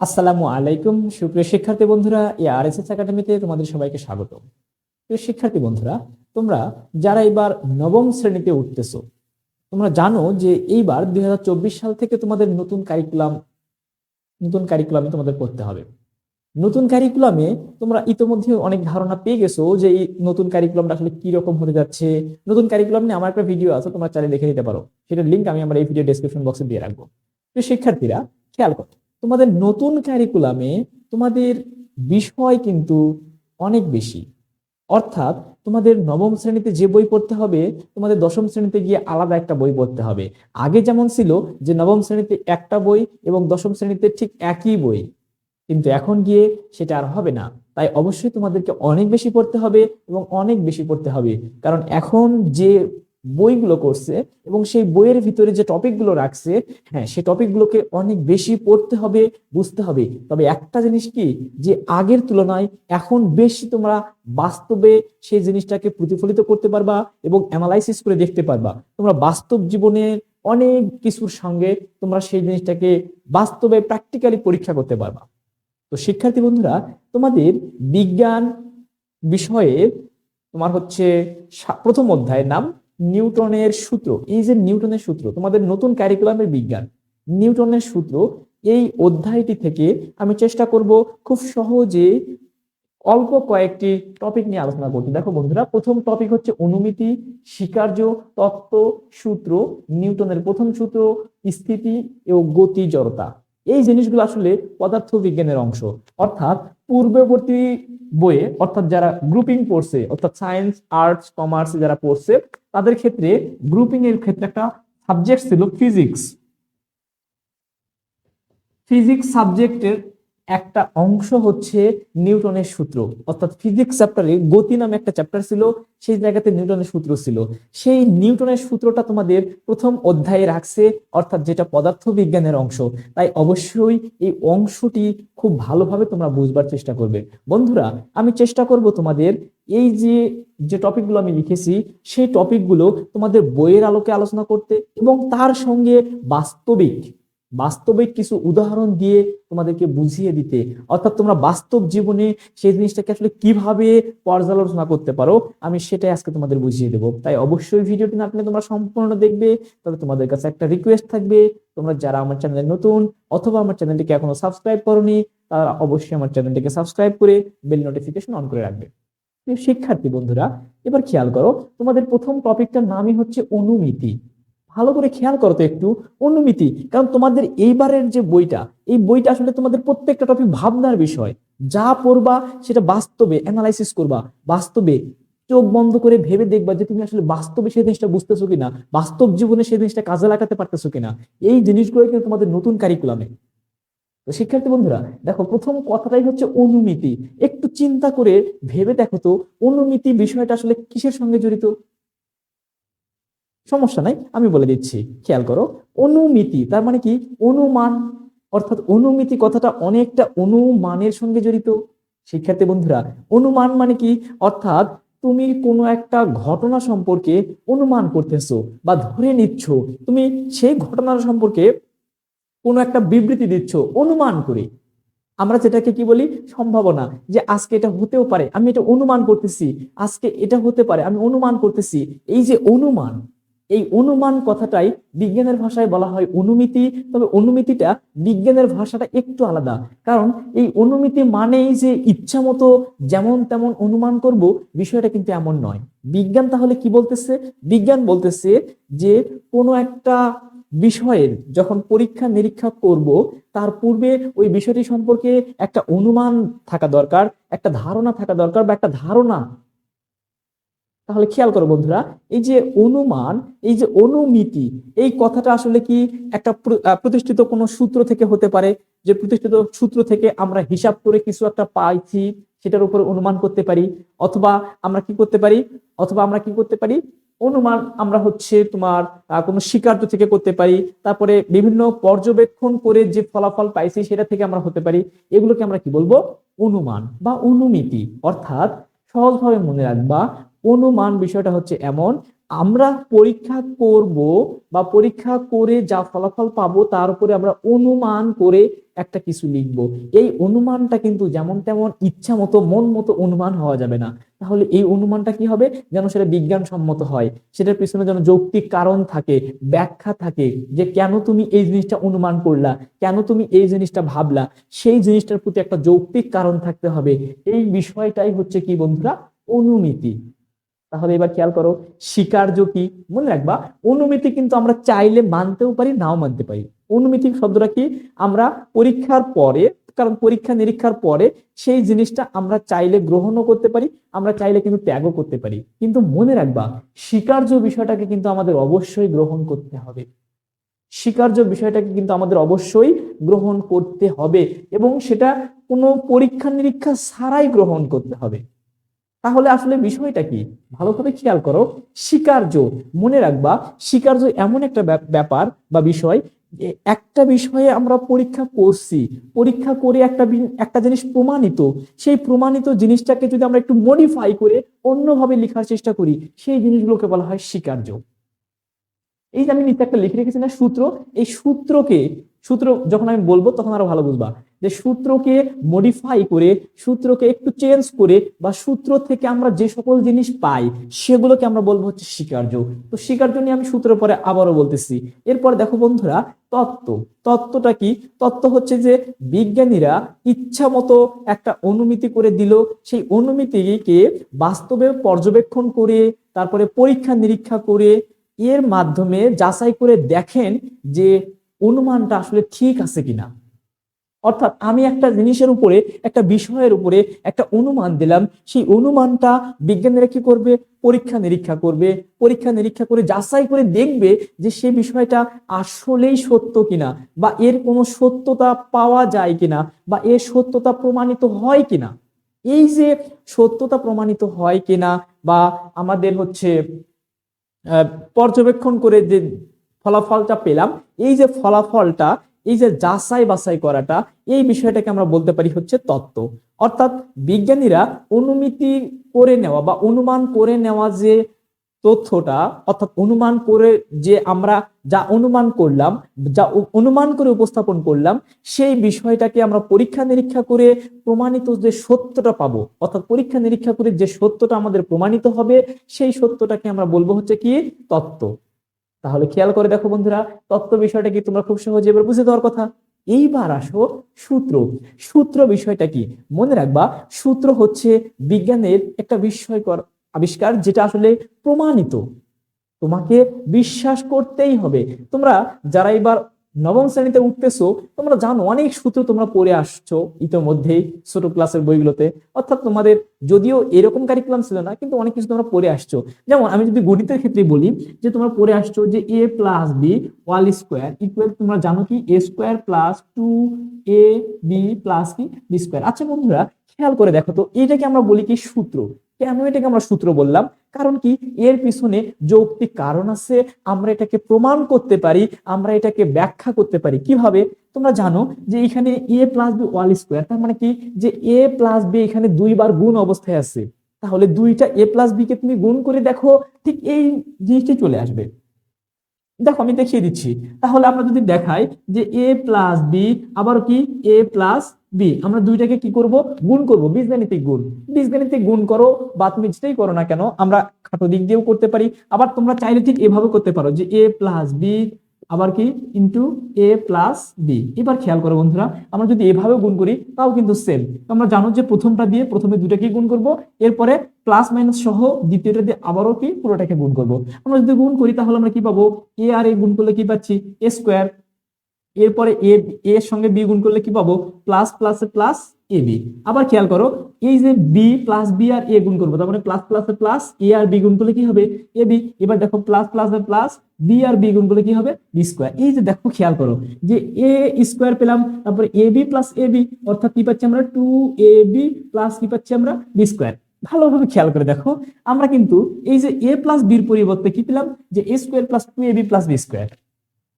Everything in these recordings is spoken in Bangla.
আসসালামু আলাইকুম। সুপ্রিয় শিক্ষার্থী বন্ধুরা, এই আর এস এস একাডেমিতে তোমাদের সবাইকে স্বাগত। প্রিয় শিক্ষার্থী বন্ধুরা, তোমরা যারা এবার নবম শ্রেণীতে উঠতেছো, তোমরা জানো যে এইবার দুই হাজার চব্বিশ সাল থেকে তোমাদের নতুন কারিকুলাম নতুন কারিকুলামে তোমাদের পড়তে হবে। নতুন কারিকুলামে তোমরা ইতোমধ্যে অনেক ধারণা পেয়ে গেছো যে এই নতুন কারিকুলামটা আসলে কি রকম হতে যাচ্ছে। নতুন কারিকুলাম নিয়ে আমার একটা ভিডিও আছে, তোমরা চাইলে দেখে নিতে পারো। সেটার লিঙ্ক আমি আমার এই ভিডিও ডেসক্রিপশন বক্সে দিয়ে রাখব। প্রিয় শিক্ষার্থীরা, খেয়াল করো তোমাদের নতুন ক্যারিকুলামে তোমাদের বিষয় কিন্তু অনেক বেশি। অর্থাৎ তোমাদের নবম শ্রেণীতে যে বই পড়তে হবে, তোমাদের দশম শ্রেণীতে গিয়ে আলাদা একটা বই পড়তে হবে। আগে যেমন ছিল যে নবম শ্রেণীতে একটা বই এবং দশম শ্রেণীতে ঠিক একই বই। কিন্তু এখন গিয়ে সেটা আর হবে না। তাই অবশ্যই তোমাদেরকে অনেক বেশি পড়তে হবে এবং অনেক বেশি পড়তে হবে। কারণ এখন যে বইগুলো করছে এবং সেই বইয়ের ভিতরে যে টপিকগুলো রাখছে হ্যাঁ সেই টপিকগুলোকে অনেক বেশি পড়তে হবে, বুঝতে হবে। তবে একটা জিনিস কি? যে আগের তুলনায় এখন বেশি তোমরা বাস্তবে সেই জিনিসটাকে প্রতিফলিত করতে পারবা এবং অ্যানালাইসিস করে দেখতে পারবা। তোমরা বাস্তব জীবনের অনেক কিছুর সঙ্গে তোমরা সেই জিনিসটাকে বাস্তবে প্র্যাকটিক্যালি পরীক্ষা করতে পারবা। তো শিক্ষার্থী বন্ধুরা, তোমাদের বিজ্ঞান বিষয়ে তোমার হচ্ছে প্রথম অধ্যায়ের নাম নিউটনের সূত্র। এই যে নিউটনের সূত্র, তোমাদের নতুন ক্যারিকুলামের বিজ্ঞান, নিউটনের সূত্র এই অধ্যায়টি থেকে আমি চেষ্টা করব খুব সহজে অল্প কয়েকটি টপিক নিয়ে আলোচনা করতে। দেখো বন্ধুরা, প্রথম টপিক হচ্ছে অনুমিতি, স্বীকার্য, তত্ত্ব, সূত্র, নিউটনের প্রথম সূত্র, স্থিতি ও গতি জড়তা। এই জিনিসগুলো আসলে পদার্থবিজ্ঞানের অংশ। অর্থাৎ পূর্ববর্তী বইয়ে, অর্থাৎ যারা গ্রুপিং পড়ছে, অর্থাৎ সায়েন্স আর্টস কমার্স যারা পড়ছে, তাদের ক্ষেত্রে গ্রুপিং এর ক্ষেত্রে একটা সাবজেক্ট ছিল ফিজিক্স ফিজিক্স সাবজেক্টের একটা অংশ হচ্ছে নিউটনের সূত্র। অর্থাৎ ফিজিক্স চ্যাপ্টারে গতি নামে একটা চ্যাপ্টার ছিল, সেই জায়গাতে নিউটনের সূত্র ছিল। সেই নিউটনের সূত্রটা তোমাদের প্রথম অধ্যায়ে রাখছে, অর্থাৎ যেটা পদার্থ বিজ্ঞানের অংশ। তাই অবশ্যই এই অংশটি খুব ভালোভাবে তোমরা বুঝবার চেষ্টা করবে। বন্ধুরা, আমি চেষ্টা করব তোমাদের এই যে যে টপিকগুলো আমি লিখেছি, সেই টপিকগুলো তোমাদের বইয়ের আলোকে আলোচনা করতে এবং তার সঙ্গে বাস্তবিক বাস্তবিক কিছু উদাহরণ দিয়ে তোমাদেরকে বুঝিয়ে দিতে। অর্থাৎ তোমরা বাস্তব জীবনে সেই জিনিসটাকে আসলে কীভাবে পর্যালোচনা করতে পারো, আমি সেটাই আজকে তোমাদের বুঝিয়ে দেবো। তাই অবশ্যই ভিডিওটি না আপনি তোমরা সম্পূর্ণ দেখবে, তবে তোমাদের কাছে একটা রিকোয়েস্ট থাকবে, তোমরা যারা আমার চ্যানেলে নতুন অথবা আমার চ্যানেলটিকে এখনও সাবস্ক্রাইব করনি, তারা অবশ্যই আমার চ্যানেলটিকে সাবস্ক্রাইব করে বেল নোটিফিকেশন অন করে রাখবে। শিক্ষার্থী বন্ধুরা, এবার খেয়াল করো, তোমাদের প্রথম টপিকটার নামই হচ্ছে অনুমিতি। ভালো করে খেয়াল করো তো একটু অনুমিতি। কারণ তোমাদের এইবারের যে বইটা, এই বইটা আসলে তোমাদের প্রত্যেকটা টপিক ভাবনার বিষয়। যা পড়বা সেটা বাস্তবে অ্যানালাইসিস করবা। বাস্তবে চোখ বন্ধ করে ভেবে দেখবা যে তুমি আসলে বাস্তবে সেই জিনিসটা বুঝতেছো কিনা, বাস্তব জীবনে সেই জিনিসটা কাজে লাগাতে পারতেছো কিনা। এই জিনিসগুলো কিন্তু তোমাদের নতুন কারিকুলামে শিক্ষার্থী বন্ধুরা, দেখো, প্রথম কথাটাই হচ্ছে অনুমিতি। একটু চিন্তা করে ভেবে দেখো তো, অনুমিতি বিষয়টা আসলে কিসের সঙ্গে জড়িত? সমস্যা নাই, আমি বলে দিচ্ছি, খেয়াল করো, অনুমিতি, তার মানে কি? অনুমান, অর্থাৎ অনুমিতি কথাটা অনেকটা অনুমানের সঙ্গে জড়িত। শিক্ষার্থী বন্ধুরা, অনুমান মানে কি? অর্থাৎ তুমি কোনো একটা ঘটনা সম্পর্কে অনুমান করতেছো বা ধরে নিচ্ছ, তুমি সেই ঘটনা সম্পর্কে কোনো একটা বিবৃতি দিচ্ছ, অনুমান করে। আমরা যেটাকে কি বলি? সম্ভাবনা, যে আজকে এটা হতেও পারে, আমি এটা অনুমান করতেছি, আজকে এটা হতে পারে, আমি অনুমান করতেছি। এই যে অনুমান এই অনুমান কথাটাই বিজ্ঞানের ভাষায় বলা হয় অনুমিতি। তবে অনুমিতিটা বিজ্ঞানের ভাষাটা একটু আলাদা। কারণ এই অনুমিতি মানেই যে ইচ্ছা মতো যেমন তেমন অনুমান করব, বিষয়টা কিন্তু এমন নয়। বিজ্ঞান তাহলে কি বলতেছে? বিজ্ঞান বলতেছে যে কোনো একটা বিষয়ের যখন পরীক্ষা নিরীক্ষা করব, তার পূর্বে ওই বিষয়টি সম্পর্কে একটা অনুমান থাকা দরকার, একটা ধারণা থাকা দরকার বা একটা ধারণা তাহলে খেয়াল করো বন্ধুরা, এই যে অনুমান, এই যে অনুমিতি, এই কথাটা আসলে কি একটা প্রতিষ্ঠিত কোনো সূত্র থেকে হতে পারে? যে প্রতিষ্ঠিত সূত্র থেকে আমরা হিসাব করে কিছু একটা পাইছি, সেটার উপর অনুমান করতে পারি, অথবা আমরা কি করতে পারি? অথবা আমরা কি করতে পারি? অনুমান আমরা হচ্ছে তোমার কোনো স্বীকার্য থেকে করতে পারি, তারপরে বিভিন্ন পর্যবেক্ষণ করে যে ফলাফল পাইছি, সেটা থেকে আমরা হতে পারি। এগুলোকে আমরা কি বলব? অনুমান বা অনুমিতি। অর্থাৎ সহজভাবে মনে রাখবা অনুমান বিষয়টা হচ্ছে এমন, আমরা পরীক্ষা করব বা পরীক্ষা করে যা ফলাফল পাবো তার উপরে আমরা অনুমান করে একটা কিছু লিখব। এই অনুমানটা কিন্তু যেমন তেমন ইচ্ছা মতো, মন মতো অনুমান হওয়া যাবে না। তাহলে এই অনুমানটা কি হবে? যেন সেটা বিজ্ঞানসম্মত হয়। সেটার পিছনে যেন যৌক্তিক কারণ থাকে, ব্যাখ্যা থাকে যে কেন তুমি এই জিনিসটা অনুমান করলা, কেন তুমি এই জিনিসটা ভাবলা। সেই জিনিসটার প্রতি একটা যৌক্তিক কারণ থাকতে হবে। এই বিষয়টাই হচ্ছে কি বন্ধুরা? অনুমিতি তাহলে এবার খেয়াল করো, স্বীকার্য কি? মনে রাখবা, অনুমিতি কিন্তু আমরা চাইলে মানতেও পারি, নাও মানতে পারি। অনুমিতি শব্দটা কি? আমরা পরীক্ষার পরে, কারণ পরীক্ষা নিরীক্ষার পরে সেই জিনিসটা আমরা চাইলে গ্রহণও করতে পারি, আমরা চাইলে কিন্তু ত্যাগও করতে পারি। কিন্তু মনে রাখবা, স্বীকার্য বিষয়টাকে কিন্তু আমাদের অবশ্যই গ্রহণ করতে হবে। স্বীকার্য বিষয়টাকে কিন্তু আমাদের অবশ্যই গ্রহণ করতে হবে এবং সেটা কোনো পরীক্ষা নিরীক্ষা ছাড়াই গ্রহণ করতে হবে। তাহলে আসলে বিষয়টা কি? ভালোভাবে খেয়াল করো। স্বীকার্য মনে রাখবা স্বীকার্য এমন একটা ব্যাপ- ব্যাপার বা বিষয় একটা বিষয়ে আমরা পরীক্ষা করছি। পরীক্ষা করে একটা একটা জিনিস প্রমাণিত। সেই প্রমাণিত জিনিসটাকে যদি আমরা একটু মডিফাই করে অন্যভাবে লেখার চেষ্টা করি, সেই জিনিসগুলোকে বলা হয় স্বীকার্য এই যে আমি নিচে একটা লিখে রেখেছি না, সূত্র, এই সূত্রকে, সূত্র যখন আমি বলব তখন আরও ভালো বুঝবা। যে সূত্রকে মডিফাই করে, সূত্রকে একটু চেঞ্জ করে বা সূত্র থেকে আমরা যে সকল জিনিস পাই, সেগুলোকে আমরা বলব হচ্ছে স্বীকার্য। তো স্বীকার্য নিয়ে আমি সূত্র পরে আবারও বলতেছি। এরপর দেখো বন্ধুরা, তত্ত্ব। তত্ত্বটা কি? তত্ত্ব হচ্ছে যে বিজ্ঞানীরা ইচ্ছা মতো একটা অনুমিতি করে দিল। সেই অনুমিতিকে বাস্তবে পর্যবেক্ষণ করে, তারপরে পরীক্ষা নিরীক্ষা করে, এর মাধ্যমে যাচাই করে দেখেন যে অনুমানটা আসলে ঠিক আছে কিনা। অর্থাৎ আমি একটা জিনিসের উপরে, একটা বিষয়ের উপরে একটা অনুমান দিলাম। সেই অনুমানটা বিজ্ঞানীরা কি করবে? পরীক্ষা নিরীক্ষা করবে। পরীক্ষা নিরীক্ষা করে যাচাই করে দেখবে যে সে বিষয়টা আসলেই সত্য কিনা বা এর কোনো সত্যতা পাওয়া যায় কিনা বা এর সত্যতা প্রমাণিত হয় কিনা। এই যে সত্যতা প্রমাণিত হয় কিনা বা আমাদের হচ্ছে পর্যবেক্ষণ করে যে ফলাফলটা পেলাম, এই যে ফলাফলটা এই যে যাচাই বাছাই করাটা, এই বিষয়টাকে আমরা বলতে পারি হচ্ছে তত্ত্ব। অর্থাৎ বিজ্ঞানীরা অনুমিতি করে নেওয়া বা অনুমান করে নেওয়া যে তথ্যটা, অর্থাৎ অনুমান করে যে আমরা যা অনুমান করলাম, যা অনুমান করে উপস্থাপন করলাম, সেই বিষয়টাকে আমরা পরীক্ষা নিরীক্ষা করে প্রমাণিত যে সত্যটা পাবো। অর্থাৎ পরীক্ষা নিরীক্ষা করে যে সত্যটা আমাদের প্রমাণিত হবে, সেই সত্যটাকে আমরা বলব হচ্ছে কি? তত্ত্ব। তাহলে খেয়াল করে দেখো বন্ধুরা, তত্ত্ব বিষয়টা কি তোমরা খুব সহজে এবার বুঝে দেওয়ার কথা? এইবার আসো সূত্র। সূত্র বিষয়টা কি? মনে রাখবা, সূত্র হচ্ছে বিজ্ঞানের একটা বিস্ময়কর আবিষ্কার যেটা আসলে প্রমাণিত। তোমাকে বিশ্বাস করতেই হবে। তোমরা যারা এবার নবম শ্রেণীতে উঠতেছো, তোমরা জানো অনেক সূত্র তোমরা পড়ে আসছো ইতোমধ্যেই ছোট ক্লাসের বইগুলোতে। অর্থাৎ তোমাদের যদিও এরকম কারিকুলাম ছিল না, কিন্তু অনেক কিছু তোমরা পড়ে আসছো। যেমন আমি যদি গণিতের ক্ষেত্রে বলি, যে তোমরা পড়ে আসছো যে A plus B whole square equal তোমরা জানো কি? A square plus two A B plus কি বি স্কোয়ার আচ্ছা বন্ধুরা, খেয়াল করে দেখো তো এটাকে আমরা বলি কি সূত্র? কেন এটাকে আমরা সূত্র বললাম? কারণ কি? এর পিছনে যৌক্তিক কারণ আছে, আমরা এটাকে প্রমাণ করতে পারি, আমরা এটাকে ব্যাখ্যা করতে পারি। কীভাবে? তোমরা জানো যে এখানে A plus B whole square তার মানে কি? যে এ প্লাস বি এখানে দুইবার গুণ অবস্থায় আছে। তাহলে দুইটা এ প্লাস বি কে তুমি গুণ করে দেখো, ঠিক এই জিনিসটি চলে আসবে। দেখো, আমি দেখিয়ে দিচ্ছি। তাহলে আমরা যদি দেখাই যে এ প্লাস বি আবার কি? এ প্লাস বি, আমরা দুইটাকে কি করব? গুণ করব। বীজগাণিতিক গুণ। বীজগাণিতিক গুণ করো বা তুমি করো না কেন, আমরা খাটো দিক দিয়েও করতে পারি। আবার তোমরা চাইলে ঠিক এভাবে করতে পারো যে এ প্লাস বি, আবার কি? ইন্টু এ প্লাস বি এবার খেয়াল করো বন্ধুরা, আমরা যদি এভাবে গুণ করি, তাও কিন্তু সেম আমরা জানো যে প্রথমটা দিয়ে প্রথমে দুটাকে গুণ করব, এরপরে প্লাস মাইনাস সহ দ্বিতীয়টা দিয়ে আবারও কি? পুরোটাকে গুণ করব। আমরা যদি গুণ করি, তাহলে আমরা কি পাবো? এ আর এ গুণ করলে কি পাচ্ছি? এ স্কোয়ার এরপরে এ এর সঙ্গে বি গুণ করলে কি পাবো? Plus plus plus A B. আবার খেয়াল করো, এই যে বি প্লাস বি আর এ গুণ করব, তার মানে প্লাস প্লাস প্লাস এ আর বি গুণ করলে কি হবে? এ বি এবার দেখো প্লাস প্লাস প্লাস বি আর বি গুণ করলে কি হবে? বি স্কোয়ার এই যে দেখো, খেয়াল করো যে এ স্কোয়ার পেলাম, তারপরে A B plus A B অর্থাৎ কি পাচ্ছি আমরা? টু এ বি প্লাস কি পাচ্ছি আমরা? বি স্কোয়ার ভালোভাবে খেয়াল করে দেখো, আমরা কিন্তু এই যে এ প্লাস বির পরিবর্তে কি পেলাম? যে A square plus two A B plus B square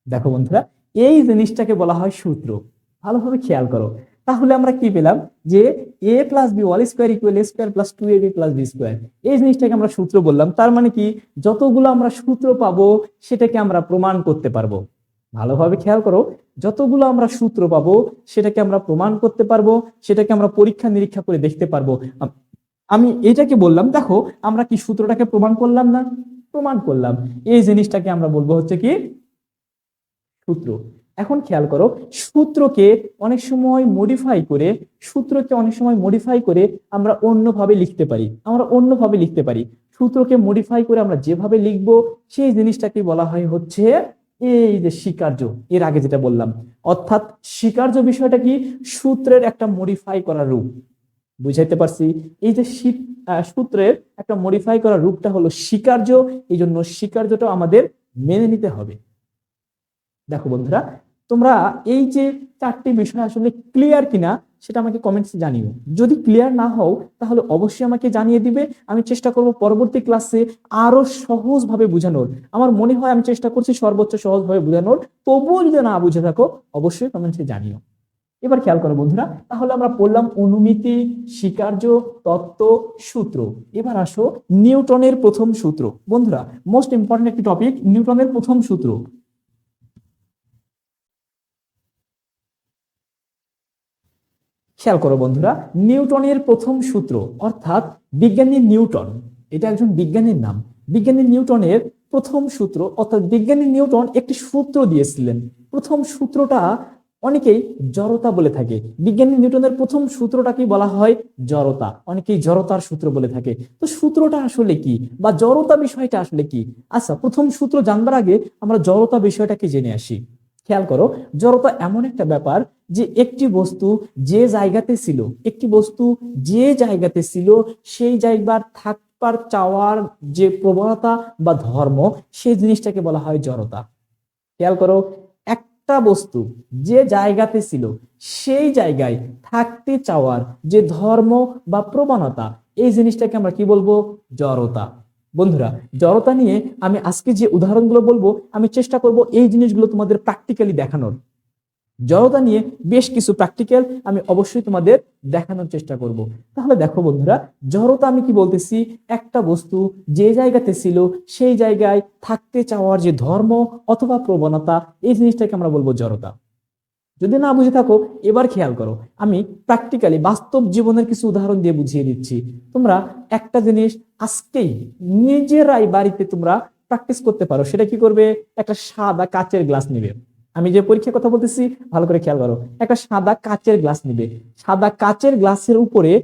দেখো বন্ধুরা এই জিনিসটাকে বলা হয় সূত্র। ভালোভাবে খেয়াল করো। তাহলে আমরা কি পেলাম? যে A plus B whole square equal A square plus two A B plus B square এই জিনিসটাকে আমরা সূত্র বললাম। তার মানে কি? যতগুলো আমরা সূত্র পাবো, সেটাকে আমরা প্রমাণ করতে পারব। ভালোভাবে খেয়াল করো। যতগুলো আমরা সূত্র পাবো, সেটাকে আমরা প্রমাণ করতে পারব, সেটাকে আমরা পরীক্ষা নিরীক্ষা করে দেখতে পারব। আমি এটাকে বললাম, দেখো, আমরা কি সূত্রটাকে প্রমাণ করলাম না? প্রমাণ করলাম। এই জিনিসটাকে আমরা বলব হচ্ছে কি? সূত্র। এখন খেয়াল করো, সূত্রকে অনেক সময় মডিফাই করে, সূত্রকে অনেক সময় মডিফাই করে আমরা অন্যভাবে লিখতে পারি। আমরা অন্যভাবে লিখতে পারি। সূত্রকে মডিফাই করে আমরা যেভাবে লিখব, সেই জিনিসটাকে বলা হয় হচ্ছে এই যে স্বীকার্য, এর আগে যেটা বললাম। অর্থাৎ স্বীকার্য বিষয়টা কি? সূত্রের একটা মডিফাই করা রূপ। বুঝাইতে পারছি? এই যে সূত্রের একটা মডিফাই করা রূপটা হলো স্বীকার্য এই জন্য স্বীকার্যটা আমাদের মেনে নিতে হবে। দেখো বন্ধুরা, তোমরা এই যে চারটি বিষয় আসলে ক্লিয়ার কিনা সেটা আমাকে কমেন্টসে জানিও। যদি ক্লিয়ার না হও, তাহলে অবশ্যই আমাকে জানিয়ে দিবে। আমি চেষ্টা করব পরবর্তী ক্লাসে আরও সহজভাবে বোঝানোর। আমার মনে হয় আমি চেষ্টা করছি সর্বোচ্চ সহজভাবে বোঝানোর। তবুও যদি না বুঝে থাকো, অবশ্যই কমেন্টসে জানিও। এবার খেয়াল করো বন্ধুরা, তাহলে আমরা পড়লাম অনুমিতি, স্বীকার্য, তত্ত্ব, সূত্র। এবার আসো নিউটনের প্রথম সূত্র। বন্ধুরা মোস্ট ইম্পর্টেন্ট একটি টপিক নিউটনের প্রথম সূত্র। খেয়াল করো বন্ধুরা, নিউটনের প্রথম সূত্র, অর্থাৎ বিজ্ঞানী নিউটন, এটা একজন বিজ্ঞানীর নাম, বিজ্ঞানী নিউটনের প্রথম সূত্র, অর্থাৎ বিজ্ঞানী নিউটন একটি সূত্র দিয়েছিলেন। প্রথম সূত্রটা অনেকেই জড়তা বলে থাকে। বিজ্ঞানী নিউটনের প্রথম সূত্রটাকে বলা হয়? জড়তা। অনেকেই জড়তার সূত্র বলে থাকে। তো সূত্রটা আসলে কি? বা জড়তা বিষয়টা আসলে কি? আচ্ছা প্রথম সূত্র জানবার আগে আমরা জড়তা বিষয়টাকে জেনে আসি। খেয়াল করো, জড়তা এমন একটা ব্যাপার যে একটি বস্তু যে জায়গাতে ছিল, একটি বস্তু যে জায়গাতে ছিল, সেই জায়গার থাকবার, চাওয়ার যে প্রবণতা বা ধর্ম, সেই জিনিসটাকে বলা হয় জড়তা। খেয়াল করো, একটা বস্তু যে জায়গাতে ছিল, সেই জায়গায় থাকতে চাওয়ার যে ধর্ম বা প্রবণতা, এই জিনিসটাকে আমরা কি বলব? জড়তা। বন্ধুরা, জড়তা নিয়ে আমি আজকে যে উদাহরণগুলো বলব, আমি চেষ্টা করব এই জিনিসগুলো তোমাদের প্র্যাকটিক্যালি দেখানোর। জড়তা নিয়ে বেশ কিছু প্র্যাকটিক্যাল আমি অবশ্যই তোমাদের দেখানোর চেষ্টা করব। তাহলে দেখো বন্ধুরা, জড়তা আমি কি বলতেছি? একটা বস্তু যে জায়গাতে ছিল, সেই জায়গায় থাকতে চাওয়ার যে ধর্ম অথবা প্রবণতা, এই জিনিসটাকে আমরা বলব জড়তা। যদি না বুঝে থাকো, এবার খেয়াল করো। আমি প্র্যাকটিক্যালি বাস্তব জীবনের কিছু উদাহরণ দিয়ে বুঝিয়ে দিচ্ছি। তোমরা একটা জিনিস আজকেই নিজেরাই বাড়িতে তোমরা প্র্যাকটিস করতে পারো। সেটা কি করবে? একটা সাদা কাচের গ্লাস নিবে। আমি যে পরীক্ষার কথা বলতেছি, ভালো করে খেয়াল করো। একটা সাদা কাচের গ্লাস নিবে। সাদা কাচের গ্লাসের উপরে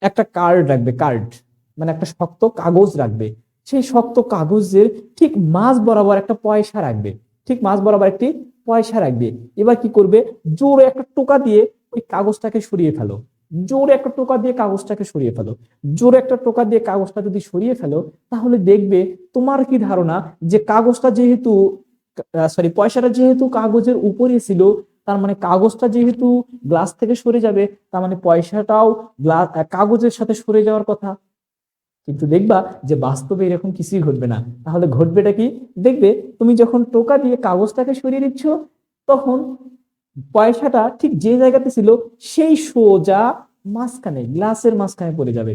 একটা কার্ড রাখবে কার্ড মানে একটা শক্ত কাগজ রাখবে। সেই শক্ত কাগজের ঠিক মাঝ বরাবর একটা পয়সা রাখবে। ঠিক মাঝ বরাবর একটি পয়সা রাখবে। এবার কি করবে? জোরে একটা টোকা দিয়ে ওই কাগজটাকে সরিয়ে ফেলো। জোরে একটা টোকা দিয়ে কাগজটাকে সরিয়ে ফেলো। জোরে একটা টোকা দিয়ে কাগজটা যদি সরিয়ে ফেলো, তাহলে দেখবে তোমার কি ধারণা যে কাগজটা যেহেতু সরি পয়সাটা যেহেতু কাগজের উপরে ছিল, তার মানে কাগজটা যেহেতু গ্লাস থেকে সরে যাবে, তার মানে পয়সাটাও গ্লাস কাগজের সাথে সরে যাওয়ার কথা। কিন্তু দেখবা যে বাস্তবে এরকম কিছুই ঘটবে না। তাহলে ঘটবেটা কি? দেখবে তুমি যখন টোকা দিয়ে কাগজটাকে সরিয়ে দিচ্ছ তখন পয়সাটা ঠিক যে জায়গাতে ছিল সেই সোজা মাঝখানে, গ্লাসের মাঝখানে পড়ে যাবে।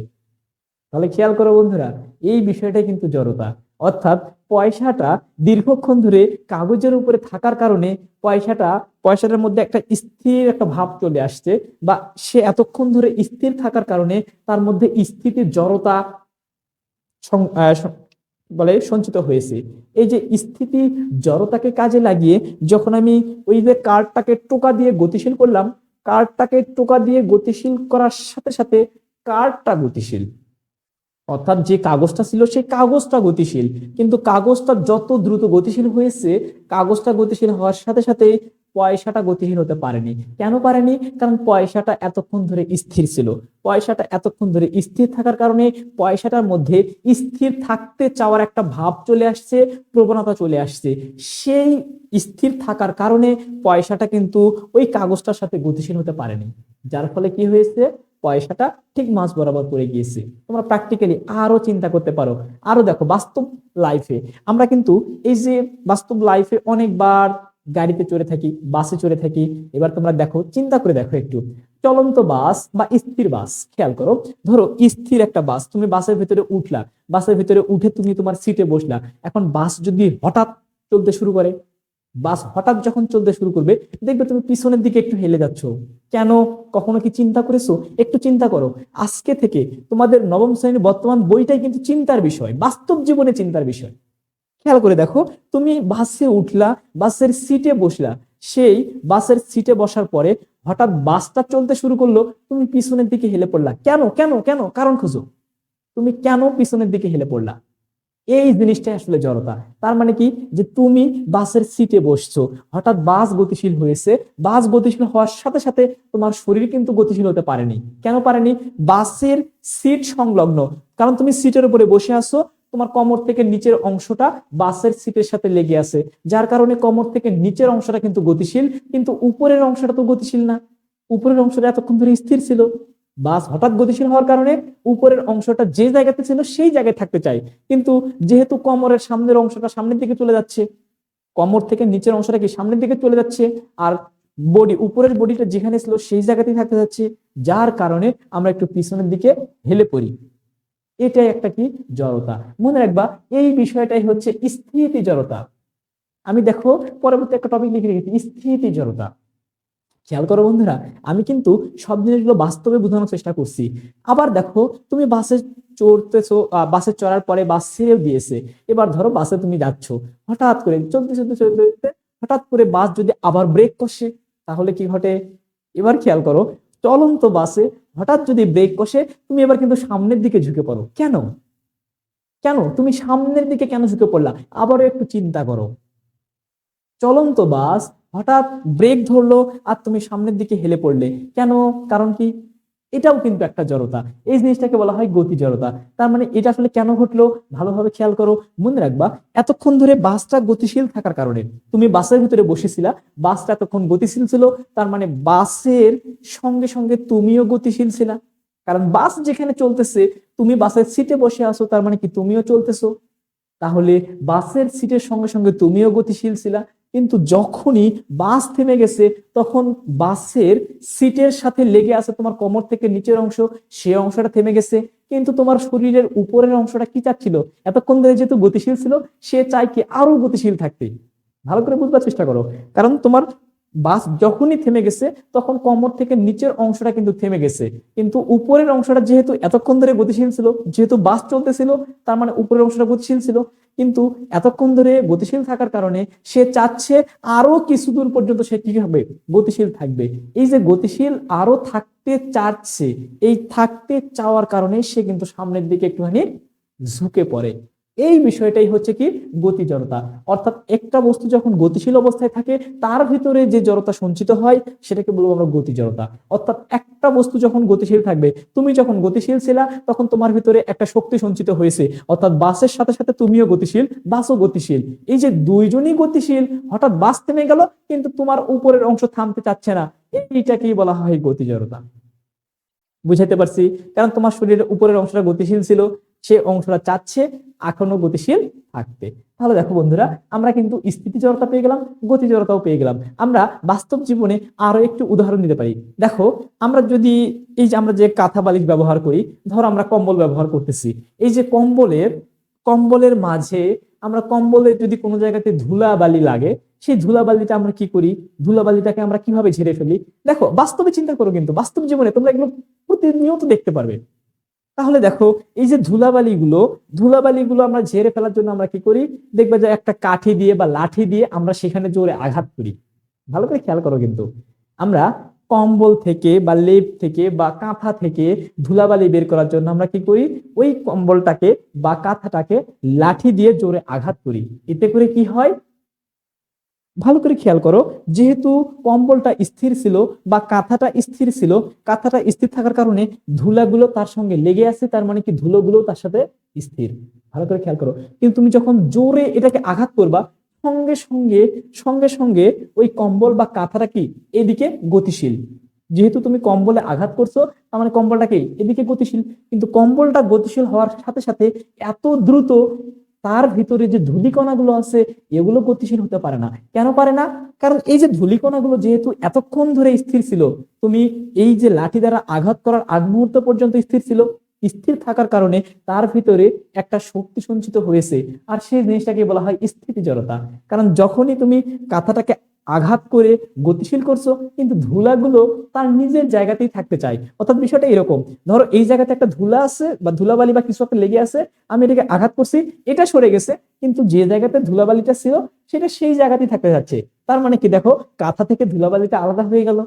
তাহলে খেয়াল করো বন্ধুরা, এই বিষয়টাই কিন্তু জড়তা। অর্থাৎ পয়সাটা দীর্ঘক্ষণ ধরে কাগজের উপরে থাকার কারণে পয়সাটা, পয়সাটার মধ্যে একটা স্থির একটা ভাব চলে আসছে বা সে এতক্ষণ ধরে স্থির থাকার কারণে তার মধ্যে স্থিতির জড়তা বলে সঞ্চিত হয়েছে। এই যে স্থিতি জড়তাকে কাজে লাগিয়ে যখন আমি ওই যে কার্ডটাকে টোকা দিয়ে গতিশীল করলাম, কার্ডটাকে টোকা দিয়ে গতিশীল করার সাথে সাথে কার্ডটা গতিশীল। অর্থাৎ যে কাগজটা ছিল সেই কাগজটা গতিশীল। কিন্তু কাগজটা যত দ্রুত গতিশীল হয়েছে, কাগজটা গতিশীল হওয়ার সাথে সাথে পয়সাটা গতিশীল হতে পারেনি। কেন পারেনি? কারণ পয়সাটা এতক্ষণ ধরে স্থির ছিল। পয়সাটা এতক্ষণ ধরে স্থির থাকার কারণে পয়সাটার মধ্যে স্থির থাকতে চাওয়ার একটা ভাব চলে আসছে, প্রবণতা চলে আসছে। সেই স্থির থাকার কারণে পয়সাটা কিন্তু ওই কাগজটার সাথে গতিশীল হতে পারেনি। যার ফলে কি হয়েছে? পয়সাটা ঠিক মাঝ বরাবর পড়ে গিয়েছে। তোমরা প্র্যাকটিক্যালি আরও চিন্তা করতে পারো। আরও দেখো, বাস্তব লাইফে আমরা কিন্তু এই যে বাস্তব লাইফে অনেকবার গাড়িতে চড়ে থাকি বাসে চড়ে থাকি। এবার তোমরা দেখো, চিন্তা করে দেখো একটু। চলন্ত বাস বা স্থির বাস খেয়াল করো। ধরো, স্থির একটা বাস তুমি বাসের ভিতরে উঠলা। বাসের ভিতরে উঠে তুমি তোমার সিটে বসলা। এখন বাস যদি হঠাৎ চলতে শুরু করে বাস হঠাৎ যখন চলতে শুরু করবে, দেখবে তুমি পিছনের দিকে একটু হেলে যাচ্ছ। কেন? কখনো কি চিন্তা করেছ? একটু চিন্তা করো। আজকে থেকে তোমাদের নবম শ্রেণির বর্তমান বইটাই কিন্তু চিন্তার বিষয়, বাস্তব জীবনে চিন্তার বিষয়। খেয়াল করে দেখো, তুমি বাসে উঠলা, বাসের সিটে বসলা। সেই বাসের সিটে বসার পরে হঠাৎ বাসটা চলতে শুরু করল, তুমি পিছনের দিকে হেলে পড়লা। কেন কেন কেন? কারণ খুঁজো। তুমি কেন পিছনের দিকে হেলে পড়লা? এই জিনিসটাই আসলে জড়তা। তার মানে কি? যে তুমি বাসের সিটে বসছো। হঠাৎ বাস গতিশীল হয়েছে। বাস গতিশীল হওয়ার সাথে সাথে তোমার শরীর কিন্তু গতিশীল হতে পারেনি। কেন পারেনি? বাসের সিট সংলগ্ন। কারণ তুমি সিটের উপরে বসে আছো তোমার কোমর থেকে নিচের অংশটা বাসের সিটের সাথে লেগে আছে, যার কারণে কোমর থেকে নিচের অংশটা কিন্তু গতিশীল, কিন্তু উপরের অংশটা তো গতিশীল না। উপরের অংশটা এতক্ষণ ধরে স্থির ছিল। বাস হঠাৎ গতিশীল হওয়ার কারণে উপরের অংশটা যে জায়গাতে ছিল সেই জায়গায় থাকতে চাই কিন্তু যেহেতু কোমরের সামনের অংশটা সামনের দিকে চলে যাচ্ছে, কোমর থেকে নিচের অংশটা কি সামনের দিকে চলে যাচ্ছে, আর বডি, উপরের বডিটা যেখানে ছিল সেই জায়গাতেই থাকতে যাচ্ছে, যার কারণে আমরা একটু পিছনের দিকে হেলে পড়ি। এটাই একটা কি জড়তা। মনে রাখবা, এই বিষয়টাই হচ্ছে স্থিতি জড়তা। আমি দেখো, পরবর্তী একটা টপিক লিখে রেখেছি, স্থিতি জড়তা। খেয়াল করো বন্ধুরা, আমি কিন্তু সব জিনিসগুলো বাস্তবে বোঝানোর চেষ্টা করছি। আবার দেখো, তুমি বাসে চড়তেছো বাসে চড়ার পরে বাস ছেড়েও দিয়েছে। এবার ধরো বাসে তুমি যাচ্ছ, হঠাৎ করে চলতে চলতে চলতে চলতে, হঠাৎ করে বাস যদি আবার ব্রেক কষে, তাহলে কি ঘটে? এবার খেয়াল করো, চলন্ত বাসে হঠাৎ যদি ব্রেক কষে, তুমি এবার কিন্তু সামনের দিকে ঝুঁকে পড়ো। কেন? কেন? তুমি সামনের দিকে কেন ঝুঁকে পড়লা? আবারও একটু চিন্তা করো। চলন্ত বাস, হঠাৎ ব্রেক ধরলো আর তুমি সামনের দিকে হেলে পড়লে। কেন? কারণ কি? এটাও কিন্তু একটা জড়তা। এই জিনিসটাকে বলা হয় গতি জড়তা। তার মানে এটা আসলে কেন ঘটলো? ভালোভাবে খেয়াল করো। মনে রাখবা, এতক্ষণ ধরে বাসটা গতিশীল থাকার কারণে, তুমি বাসের ভিতরে বসেছিলা, বাসটা এতক্ষণ গতিশীল ছিল, তার মানে বাসের সঙ্গে সঙ্গে তুমিও গতিশীল ছিলা। কারণ বাস যেখানে চলতেছে, তুমি বাসের সিটে বসে আছো, তার মানে কি তুমিও চলতেছো? তাহলে বাসের সিটের সঙ্গে সঙ্গে তুমিও গতিশীল ছিলা। কিন্তু যখনই বাস থেমে গেছে, তখন বাসের সিটের সাথে লেগে আছে তোমার কোমর থেকে নিচের অংশ, সে অংশটা থেমে গেছে। কিন্তু তোমার শরীরের উপরের অংশটা কি চাচ্ছিল? এতক্ষণ ধরে যেহেতু গতিশীল ছিল, সে চায় কি আরও গতিশীল থাকতে। ভালো করে বুঝবার চেষ্টা করো। কারণ তোমার বাস যখনই থেমে গেছে, তখন কোমর থেকে নিচের অংশটা কিন্তু থেমে গেছে। কিন্তু উপরের অংশটা যেহেতু এতক্ষণ ধরে গতিশীল ছিল, যেহেতু বাস চলতেছিল, তার মানে উপরের অংশটা গতিশীল ছিল। কিন্তু এতক্ষণ ধরে গতিশীল থাকার কারণে সে চাচ্ছে আরও কিছু দূর পর্যন্ত সে কি হবে? গতিশীল থাকবে। এই যে গতিশীল আরও থাকতে চাচ্ছে, এই থাকতে চাওয়ার কারণে সে কিন্তু সামনের দিকে একটুখানি ঝুঁকে পড়ে। এই বিষয়টাই হচ্ছে কি গতি জড়তা। অর্থাৎ একটা বস্তু যখন গতিশীল অবস্থায় থাকে, তার ভিতরে যে জড়তা সঞ্চিত হয়, সেটাকে বলব আমরা গতি জড়তা। অর্থাৎ একটা বস্তু যখন গতিশীল থাকবে, তুমি যখন গতিশীল ছিলা, তখন তোমার ভিতরে একটা শক্তি সঞ্চিত হয়েছে। অর্থাৎ বাসের সাথে সাথে তুমিও গতিশীল, বাসও গতিশীল। এই যে দুইজনই গতিশীল, হঠাৎ বাস থেমে গেল, কিন্তু তোমার উপরের অংশ থামতে চাচ্ছে না। এইটাকেই বলা হয় গতি জড়তা। বুঝাইতে পারছি? কারণ তোমার শরীরের উপরের অংশটা গতিশীল ছিল সে অংশটা চাচ্ছে, এখনও গতিশীল থাকতে। তাহলে দেখো বন্ধুরা, আমরা কিন্তু স্থিতি জড়তা পেয়ে গেলাম গতি জড়তাও পেয়ে গেলাম। আমরা বাস্তব জীবনে আরও একটু উদাহরণ দিতে পারি। দেখো, আমরা যদি এই যে আমরা যে কাঁথা বালিশ ব্যবহার করি, ধরো আমরা কম্বল ব্যবহার করতেছি। এই যে কম্বলের কম্বলের মাঝে আমরা কম্বলে যদি কোনো জায়গাতে ধুলা বালি লাগে, সেই ধুলাবালিটা আমরা কি করি? ধুলাবালিটাকে আমরা কীভাবে ঝেড়ে ফেলি? দেখো, বাস্তবে চিন্তা করো কিন্তু, বাস্তব জীবনে তোমরা এগুলো প্রতিনিয়ত দেখতে পারবে। তাহলে দেখো, এই যে ধুলাবালিগুলো ধুলাবালিগুলো আমরা ঝেড়ে ফেলার জন্য আমরা কি করি? দেখবে যে একটা কাঠি দিয়ে বা লাঠি দিয়ে আমরা সেখানে জোরে আঘাত করি। ভালো করে খেয়াল করো কিন্তু। আমরা কম্বল থেকে বা লেপ থেকে বা কাঁথা থেকে ধুলাবালি বের করার জন্য আমরা কি করি? ওই কম্বলটাকে বা কাঁথাটাকে লাঠি দিয়ে জোরে আঘাত করি। এতে করে কি হয়? ভালো করে খেয়াল করো, যেহেতু কম্বলটা স্থির ছিল বা কাঁথাটা স্থির ছিল, কাঁথাটা স্থির থাকার কারণে ধুলাগুলো তার সঙ্গে লেগে আছে, তার মানে কি ধুলোগুলো তার সাথে স্থির। ভালো করে খেয়াল করো। কিন্তু তুমি যখন জোরে এটাকে আঘাত করবা, সঙ্গে সঙ্গে সঙ্গে সঙ্গে ওই কম্বল বা কাঁথাটা কি? এদিকে গতিশীল। যেহেতু তুমি কম্বলে আঘাত করছ, তার মানে কম্বলটা কি? এদিকে গতিশীল। কিন্তু কম্বলটা গতিশীল হওয়ার সাথে সাথে এত দ্রুত তার ভিতরে যে ধূলিকণাগুলো আছে, এগুলো গতিশীল হতে পারে না। কেন পারে না? কারণ এই যে ধূলিকণাগুলো যেহেতু এতক্ষণ ধরে স্থির ছিল, তুমি এই যে লাঠি দ্বারা আঘাত করার আগ মুহূর্ত পর্যন্ত স্থির ছিল, স্থির থাকার কারণে তার ভিতরে একটা শক্তি সঞ্চিত হয়েছে। আর সেই জিনিসটাকে বলা হয় স্থিতি জড়তা কারণ যখনই তুমি কাঁথাটাকে আঘাত করে গতিশীল করছ, কিন্তু ধুলাগুলো তার নিজের জায়গাতেই থাকতে চায়। অর্থাৎ বিষয়টা এরকম। ধরো এই জায়গাতে একটা ধুলা আছে বা ধুলাবালি বা কিছু একটা লেগে আছে, আমি এটাকে আঘাত করছি, এটা সরে গেছে, কিন্তু যে জায়গাতে ধুলাবালিটা ছিল, সেটা সেই জায়গাতেই থাকতে যাচ্ছে। তার মানে কি দেখো, কাঁথা থেকে ধুলাবালিটা আলাদা হয়ে গেল।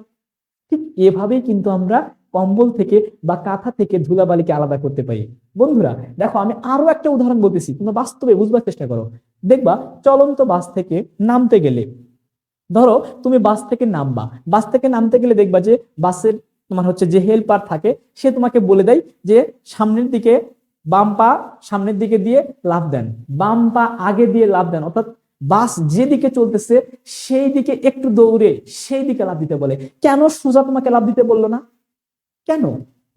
ঠিক এভাবেই কিন্তু আমরা কম্বল থেকে বা কাঁথা থেকে ধুলাবালিকে আলাদা করতে পারি। বন্ধুরা, দেখো আমি আরও একটা উদাহরণ বলতেছি, তোমরা বাস্তবে বুঝবার চেষ্টা করো। দেখবা, চলন্ত বাস থেকে নামতে গেলে ধরো তুমি বাস থেকে নামবা। বাস থেকে নামতে গেলে দেখবা যে বাসের তোমার হচ্ছে যে হেল্পার থাকে, সে তোমাকে বলে দেয় যে সামনের দিকে বাম পা সামনের দিকে দিয়ে লাফ দেন। বাম পা আগে দিয়ে লাফ দেন। অর্থাৎ বাস যেদিকে চলতেছে সেই দিকে একটু দৌড়ে সেই দিকে লাভ দিতে বলে। কেন সোজা তোমাকে লাভ দিতে বলল না? কেন?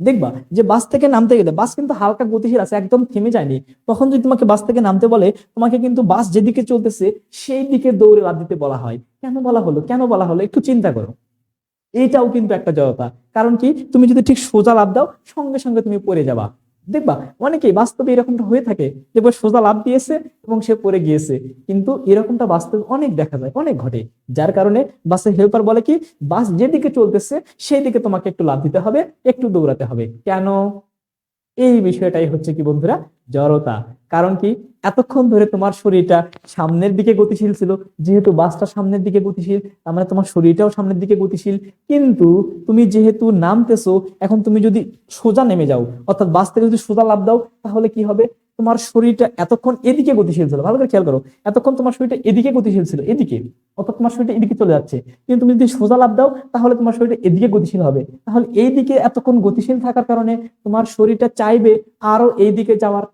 দেখবা যে বাস থেকে নামতে গেলে বাস কিন্তু হালকা গতিশীল আছে, একদম থেমে যায়নি। তখন যদি তোমাকে বাস থেকে নামতে বলে, তোমাকে কিন্তু বাস যেদিকে চলতেছে সেই দিকে দৌড়ে লাফ দিতে বলা হয়। কেন বলা হলো? কেন বলা হলো? একটু চিন্তা করো। এইটাও কিন্তু একটা জড়তা। কারণ কি? তুমি যদি ঠিক সোজা লাভ দাও, সঙ্গে সঙ্গে তুমি পড়ে যাবা। দেখবা, অনেকেই বাস্তবে এরকমটা হয়ে থাকে দেখবা সোজা লাভ দিয়েছে এবং সে পড়ে গিয়েছে। কিন্তু এরকমটা বাস্তবে অনেক দেখা যায়, অনেক ঘটে। যার কারণে বাসের হেল্পার বলে কি, বাস যেদিকে চলতেছে সেই দিকে তোমাকে একটু লাভ দিতে হবে, একটু দৌড়াতে হবে। কেন? এই বিষয়টাই হচ্ছে কি বন্ধুরা, জড়তা। কারণ কি? এতক্ষণ ধরে তোমার শরীরটা সামনের দিকে গতিশীল ছিল, যেহেতু বাসটা সামনের দিকে গতিশীল, তার মানে তোমার শরীরটাও সামনের দিকে গতিশীল। কিন্তু তুমি যেহেতু নামতেছো, এখন তুমি যদি সোজা নেমে যাও, অর্থাৎ বাস থেকে যদি সোজা লাভ দাও, তাহলে কি হবে? তোমার শরীরটা এতক্ষণ এদিকে গতিশীল ছিল, ভালো করে খেয়াল করো, এতক্ষণ তোমার শরীরটা এদিকে গতিশীল ছিল, এদিকে, অর্থাৎ তোমার শরীরটা এদিকে চলে যাচ্ছে। কিন্তু তুমি যদি সোজা লাভ দাও, তাহলে তোমার শরীরটা এদিকে গতিশীল হবে। তাহলে এই দিকে এতক্ষণ গতিশীল থাকার কারণে তোমার শরীরটা চাইবে আরও এই দিকে যাওয়ার।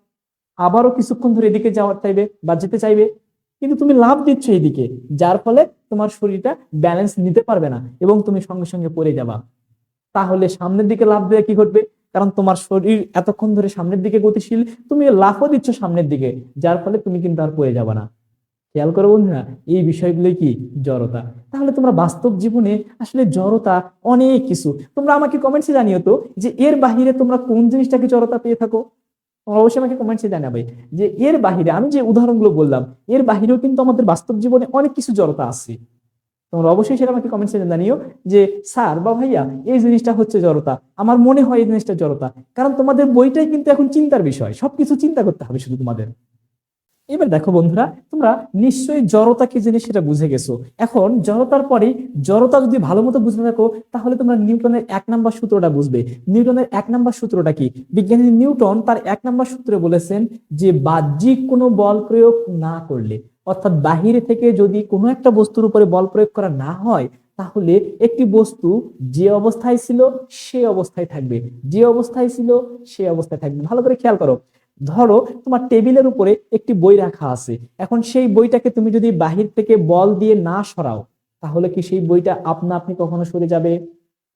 আবারও কিছুক্ষণ ধরে এদিকে যাওয়ার চাইবে বা যেতে চাইবে। কিন্তু তুমি লাভ দিচ্ছ এইদিকে যার ফলে তোমার শরীরটা ব্যালেন্স নিতে পারবে না এবং তুমি সঙ্গে সঙ্গে পড়ে যাবা। তাহলে সামনের দিকে লাভ দেওয়া কি ঘটবে? কারণ তোমার শরীর এতক্ষণ ধরে সামনের দিকে গতিশীল, তুমি লাফও দিচ্ছ সামনের দিকে, যার ফলে তুমি কিন্তু আর পড়ে যাবে না। খেয়াল করো বন্ধুরা, এই বিষয়গুলোই কি? জড়তা। তাহলে তোমরা বাস্তব জীবনে আসলে জড়তা অনেক কিছু। তোমরা আমাকে কমেন্টসে জানিও তো যে এর বাহিরে তোমরা কোন জিনিসটাকে জড়তা পেয়ে থাকো? অবশ্যই আমাকে কমেন্টসে জানাবে যে এর বাহিরে আমি যে উদাহরণগুলো বললাম, এর বাহিরেও কিন্তু আমাদের বাস্তব জীবনে অনেক কিছু জড়তা আছে। তোমরা অবশ্যই সেটা আমাকে কমেন্টসে জানিও যে, স্যার বা ভাইয়া, এই জিনিসটা হচ্ছে জড়তা। আমার মনে হয় এই জিনিসটা জড়তা। কারণ তোমাদের বইটাই কিন্তু এখন চিন্তার বিষয়। সবকিছু চিন্তা করতে হবে শুধু তোমাদের। এবার দেখো বন্ধুরা, তোমরা নিশ্চয়ই জড়তা কি জিনিস সেটা বুঝে গেছো। এখন জড়তার পরে জড়তা যদি ভালো মতো বুঝতে থাকো, তাহলে তোমরা নিউটনের এক নাম্বার সূত্রটা বুঝবে। নিউটনের এক নাম্বার সূত্রটা কি? বিজ্ঞানী নিউটন তার এক নাম্বার সূত্রে বলেছেন যে বাহ্যিক কোনো বল প্রয়োগ না করলে, অর্থাৎ বাহিরে থেকে যদি কোনো একটা বস্তুর উপরে বল প্রয়োগ করা না হয়, তাহলে একটি বস্তু যে অবস্থায় ছিল সে অবস্থায় থাকবে। যে অবস্থায় ছিল সে অবস্থায় থাকবে। ভালো করে খেয়াল করো। ধরো তোমার টেবিলের উপরে একটি বই রাখা আছে। এখন সেই বইটাকে তুমি যদি বাহির থেকে বল দিয়ে না সরাও, তাহলে কি সেই বইটা আপনা আপনি কখনো সরে যাবে?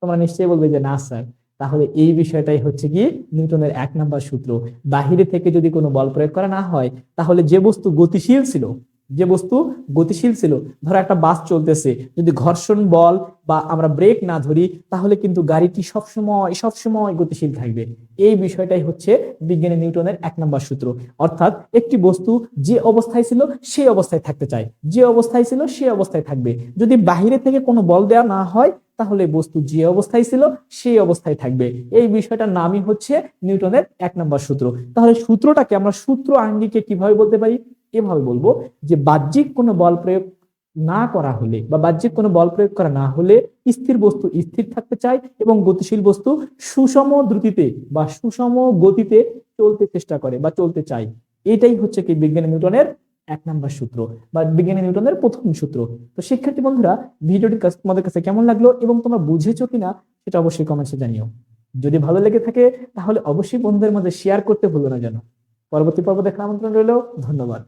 তোমরা নিশ্চয়ই বলবে যে না, স্যার। তাহলে এই বিষয়টাই হচ্ছে কি নিউটনের এক নাম্বার সূত্র। বাহিরে থেকে যদি কোনো বল প্রয়োগ করা না হয়, তাহলে যে বস্তু গতিশীল ছিল যে বস্তু গতিশীল ছিল, ধরো একটা বাস চলতেছে, যদি ঘর্ষণ বল বা আমরা ব্রেক না ধরি, তাহলে কিন্তু গাড়িটি সবসময় সবসময় গতিশীল থাকবে। এই বিষয়টাই হচ্ছে বিজ্ঞানী নিউটনের এক নম্বর সূত্র। অর্থাৎ একটি বস্তু যে অবস্থায় ছিল সেই অবস্থায় থাকতে চায়। যে অবস্থায় ছিল সেই অবস্থায় থাকবে। যদি বাহিরে থেকে কোনো বল দেওয়া না হয়, তাহলে বস্তু যে অবস্থায় ছিল সেই অবস্থায় থাকবে। এই বিষয়টার নামই হচ্ছে নিউটনের এক নম্বর সূত্র। তাহলে সূত্রটাকে আমরা সূত্র আঙ্গিকে কীভাবে বলতে পারি? এভাবে বলব যে বাহ্যিক কোনো বল প্রয়োগ না করা হলে বা বাহ্যিক কোনো বল প্রয়োগ করা না হলে স্থির বস্তু স্থির থাকতে চায় এবং গতিশীল বস্তু সুষম দ্রুতিতে বা সুষম গতিতে চলতে চেষ্টা করে বা চলতে চায়। এটাই হচ্ছে কি বিজ্ঞানী নিউটনের এক নাম্বার সূত্র বা বিজ্ঞানী নিউটনের প্রথম সূত্র। তো শিক্ষার্থী বন্ধুরা, ভিডিওটি তোমাদের কাছে কেমন লাগল এবং তোমরা বুঝেছ কিনা সেটা অবশ্যই কমেন্টসে জানিও। যদি ভালো লেগে থাকে তাহলে অবশ্যই বন্ধুদের মধ্যে শেয়ার করতে ভুলো না যেন। পরবর্তী পর্ব দেখার আমন্ত্রণ রইল, ধন্যবাদ।